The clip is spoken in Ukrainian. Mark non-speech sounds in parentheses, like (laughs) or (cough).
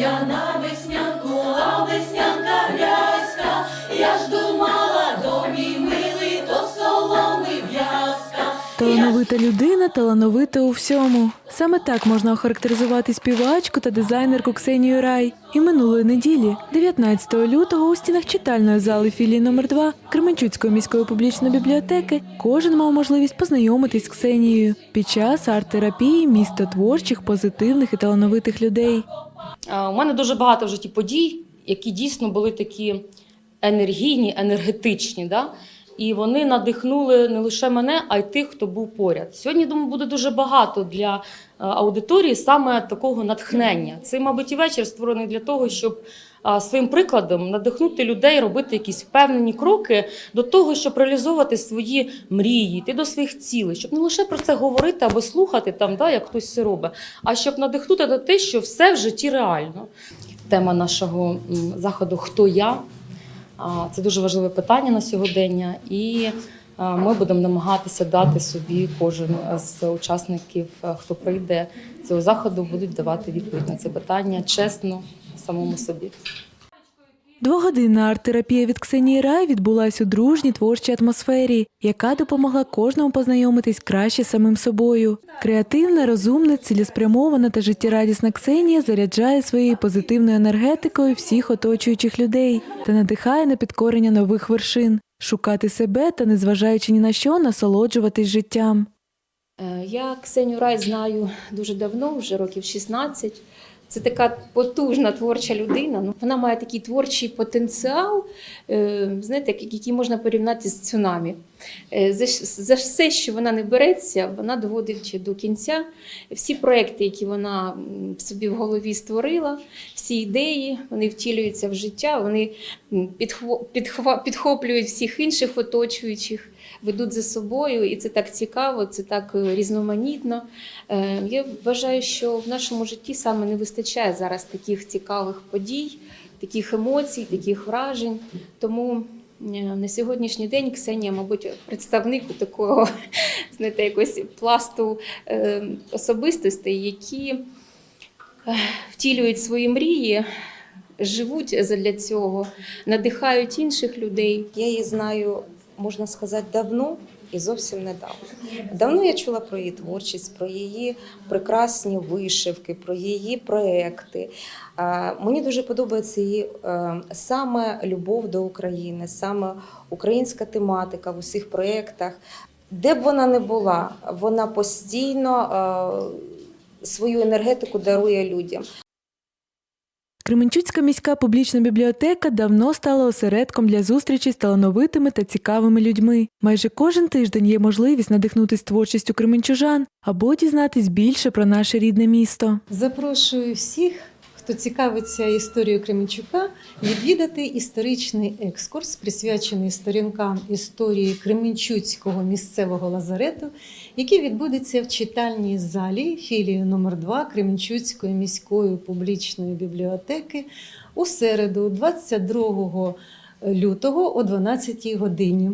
я на веснянку, Талановита людина, талановита у всьому. Саме так можна охарактеризувати співачку та дизайнерку Ксенію Рай. І минулої неділі, 19 лютого, у стінах читальної зали філії номер 2 Кременчуцької міської публічної бібліотеки кожен мав можливість познайомитись з Ксенією під час арт-терапії місто творчих, позитивних і талановитих людей. Е, У мене дуже багато в житті подій, які дійсно були такі енергійні, енергетичні. Да? І вони надихнули не лише мене, а й тих, хто був поряд. Сьогодні, думаю, буде дуже багато для е, аудиторії саме такого натхнення. Цей, мабуть, і вечір створений для того, щоб своїм прикладом надихнути людей робити якісь впевнені кроки до того, щоб реалізовувати свої мрії, йти до своїх цілей, щоб не лише про це говорити або слухати там, да, як хтось це робить, а щоб надихнути на те, що все в житті реально. Тема нашого заходу Хто я? Це дуже важливе питання на сьогодення, і ми будемо намагатися дати собі кожен з учасників, хто прийде цього заходу, будуть давати відповідь на це питання чесно самому собі. Двогодинна арт-терапія від Ксенії Рай відбулась у дружній творчій атмосфері, яка допомогла кожному познайомитись краще з самим собою. Креативна, розумна, цілеспрямована та життєрадісна Ксенія заряджає своєю позитивною енергетикою всіх оточуючих людей та надихає на підкорення нових вершин, шукати себе та, незважаючи ні на що, насолоджуватись життям. Е, Я Ксенію Рай знаю дуже давно, вже років 16. Це така потужна творча людина. Ну, вона має такий творчий потенціал, е, знаєте, який можна порівняти з цунамі. Е, За, все, що вона не береться, вона доводить до кінця. Всі проекти, які вона собі в голові створила, всі ідеї, вони втілюються в життя, вони підхоплюють всіх інших оточуючих ведуть за собою, і це так цікаво, це так е, різноманітно. Е, Я вважаю, що в нашому житті саме не вистачає зараз таких цікавих подій, таких емоцій, таких вражень. Тому е, на сьогоднішній день Ксенія, мабуть, представник такого (laughs) знаєте, якогось пласту особистостей, які втілюють свої мрії. Живуть задля цього, надихають інших людей. Я її знаю, можна сказати, давно і зовсім недавно. Давно я чула про її творчість, про її прекрасні вишивки, про її проекти. Мені дуже подобається її е, саме любов до України, саме українська тематика в усіх проєктах. Де б вона не була, вона постійно е, свою енергетику дарує людям. Кременчуцька міська публічна бібліотека давно стала осередком для зустрічі з талановитими та цікавими людьми. Майже кожен тиждень є можливість надихнутись творчістю кременчужан або дізнатись більше про наше рідне місто. Запрошую всіх, хто цікавиться історією Кременчука, відвідати історичний екскурс, присвячений сторінкам історії Кременчуцького місцевого лазарету, який відбудеться в читальній залі філії номер 2 Кременчуцької міської публічної бібліотеки у середу, 22 лютого о 12 годині.